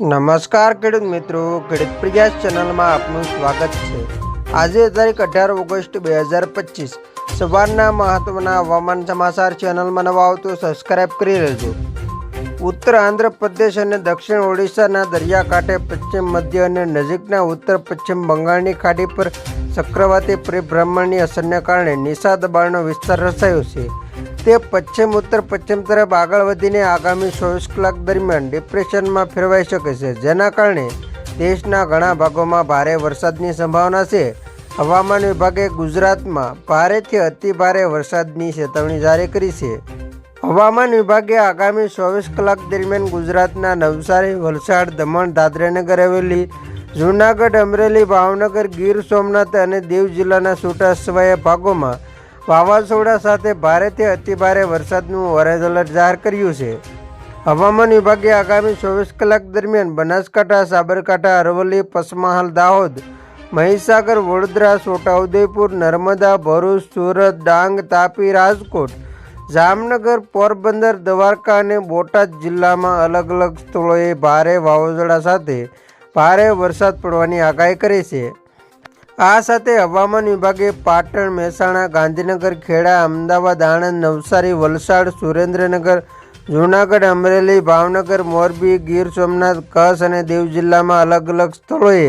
નમસ્કાર ખેડૂત મિત્રો, ખેડૂત પ્રયાસ ચેનલમાં આપનું સ્વાગત છે. આજે તારીખ અઢાર ઓગસ્ટ બે હજાર પચીસ. સવારના મહત્વના હવામાન સમાચાર ચેનલમાં નવા આવતો સબસ્ક્રાઇબ કરી લેજો. ઉત્તર આંધ્રપ્રદેશ અને દક્ષિણ ઓડિશાના દરિયાકાંઠે પશ્ચિમ, મધ્ય અને નજીકના ઉત્તર, પશ્ચિમ બંગાળની ખાડી પર ચક્રવાતી પરિભ્રમણની અસરને કારણે નિશા દબાણનો વિસ્તાર રચાયો છે. તે પશ્ચિમ ઉત્તર પશ્ચિમ તરફ આગળ વધીને આગામી ચોવીસ કલાક દરમિયાન ડિપ્રેશનમાં ફેરવાઈ શકે છે. જેના કારણે દેશના ઘણા ભાગોમાં ભારે વરસાદની સંભાવના છે. હવામાન વિભાગે ગુજરાતમાં ભારેથી અતિ ભારે વરસાદની ચેતવણી જારી કરી છે. હવામાન વિભાગે આગામી ચોવીસ કલાક દરમિયાન ગુજરાતના નવસારી, વલસાડ, દમણ, દાદરાનગર હવેલી, જૂનાગઢ, અમરેલી, ભાવનગર, ગીર સોમનાથ અને દીવ જિલ્લાના છૂટાછવાયા ભાગોમાં વાવાઝોડા સાથે ભારેથી અતિભારે વરસાદનું ઓરેન્જ એલર્ટ જાહેર કર્યું છે. હવામાન વિભાગે આગામી ચોવીસ કલાક દરમિયાન બનાસકાંઠા, સાબરકાંઠા, અરવલ્લી, પસમહાલ, દાહોદ, મહીસાગર, વડોદરા, છોટાઉદેપુર, નર્મદા, ભરૂચ, સુરત, ડાંગ, તાપી, રાજકોટ, જામનગર, પોરબંદર, દ્વારકા અને બોટાદ જિલ્લામાં અલગ અલગ સ્થળોએ ભારે વાવાઝોડા સાથે ભારે વરસાદ પડવાની આગાહી કરી છે. આ સાથે હવામાન વિભાગે પાટણ, મહેસાણા, ગાંધીનગર, ખેડા, અમદાવાદ, આણંદ, નવસારી, વલસાડ, સુરેન્દ્રનગર, જૂનાગઢ, અમરેલી, ભાવનગર, મોરબી, ગીર સોમનાથ, કચ્છ અને દીવ જિલ્લામાં અલગ અલગ સ્થળોએ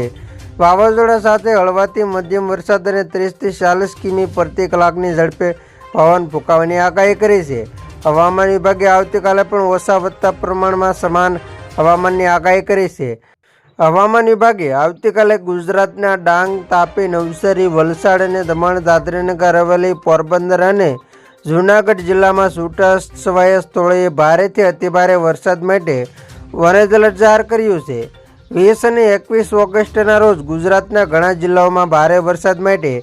વાવાઝોડા સાથે હળવાથી મધ્યમ વરસાદ અને ત્રીસથી ચાલીસ કિમી પ્રતિ કલાકની ઝડપે પવન ફૂંકાવાની આગાહી કરી છે. હવામાન વિભાગે આવતીકાલે પણ ઓછા વધતા પ્રમાણમાં સમાન હવામાનની આગાહી કરી છે. હવામાન વિભાગે આવતીકાલે ગુજરાતના ડાંગ, તાપી, નવસારી, વલસાડ અને દમણ દાદરાનગર હવેલી, પોરબંદર અને જૂનાગઢ જિલ્લામાં છૂટાછવાયા સ્થળોએ ભારેથી અતિભારે વરસાદ માટે ઓરેન્જ એલર્ટ જાહેર કર્યું છે. વીસ અને એકવીસ ઓગસ્ટના રોજ ગુજરાતના ઘણા જિલ્લાઓમાં ભારે વરસાદ માટે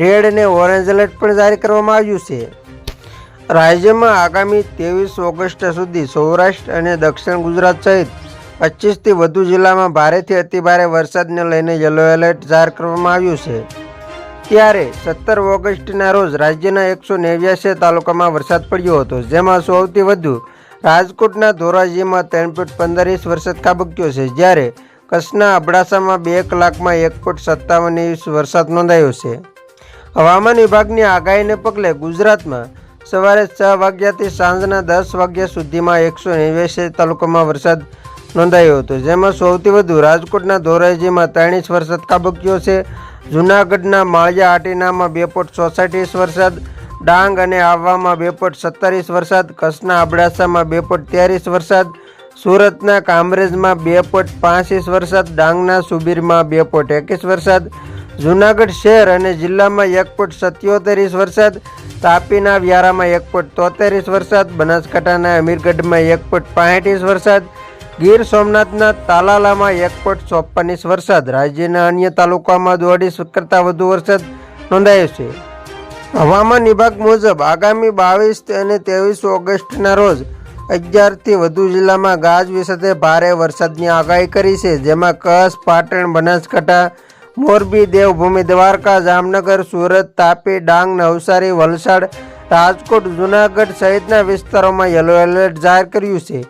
રેડ અને ઓરેન્જ એલર્ટ પણ જારી કરવામાં આવ્યું છે. રાજ્યમાં આગામી ત્રેવીસ ઓગસ્ટ સુધી સૌરાષ્ટ્ર અને દક્ષિણ ગુજરાત સહિત પચીસથી વધુ જિલ્લામાં ભારેથી અતિભારે વરસાદને લઈને યલો એલર્ટ જાહેર કરવામાં આવ્યું છે. ત્યારે સત્તર ઓગસ્ટના રોજ રાજ્યના એકસો નેવ્યાસી તાલુકામાં વરસાદ પડ્યો હતો, જેમાં સૌથી વધુ રાજકોટના ધોરાજીમાં ત્રણ પોઈન્ટ પંદર ઇંચ વરસાદ ખાબક્યો છે, જ્યારે કચ્છના અબડાસામાં બે કલાકમાં એક પોઈન્ટ સત્તાવન ઇંચ વરસાદ નોંધાયો છે. હવામાન વિભાગની આગાહીને પગલે ગુજરાતમાં સવારે છ વાગ્યાથી સાંજના દસ વાગ્યા સુધીમાં એકસો નેવ્યાસી તાલુકામાં વરસાદ નોંધાયો હતો, જેમાં સૌથી વધુ રાજકોટના ધોરાજીમાં ત્રણ વરસાદ ખાબક્યો છે, જૂનાગઢના માળિયા આટીનામાં બે પોઈન્ટ ચોસઠ વરસાદ, ડાંગ અને આહવામાં બે પોઈન્ટ સત્તાવીસ વરસાદ, કચ્છના અબડાસામાં બે પોઈન્ટ ત્યારીસ વરસાદ, સુરતના કામરેજમાં બે પોઈન્ટ પાંચ વરસાદ, ડાંગના સુબીરમાં બે પોઈન્ટ એકવીસ વરસાદ, જૂનાગઢ શહેર અને જિલ્લામાં એક પોઈન્ટ સત્યોતેરીસ વરસાદ, તાપીના વ્યારામાં એક પોઈન્ટ તોતેરીસ વરસાદ, બનાસકાંઠાના અમીરગઢમાં એક પોઈન્ટ પાંઠ વરસાદ ગીર સોમનાથના તાલાલામાં એક પોઈન્ટ ચોપન વરસાદ. રાજ્યના અન્ય તાલુકામાં દોઢ ઇંચ કરતાં વધુ વરસાદ નોંધાયો છે. હવામાન વિભાગ મુજબ આગામી બાવીસ અને ત્રેવીસ ઓગસ્ટના રોજ અગિયારથી વધુ જિલ્લામાં ગાજવીજ સાથે ભારે વરસાદની આગાહી કરી છે, જેમાં કચ્છ, પાટણ, બનાસકાંઠા, મોરબી, દેવભૂમિ, દ્વારકા, જામનગર, સુરત, તાપી, ડાંગ, નવસારી, વલસાડ, રાજકોટ, જૂનાગઢ સહિતના વિસ્તારોમાં યલો એલર્ટ જાહેર કર્યું છે.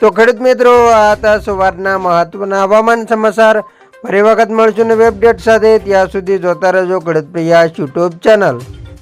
તો ખેડૂત મિત્રો, આ હતા સવારના મહત્વના હવામાન સમાચાર. ફરી વખત મળશું ને વેબડેટ સાથે. ત્યાં સુધી જોતા રહેજો ખેડૂત પ્રયાસ યુટ્યુબ ચેનલ.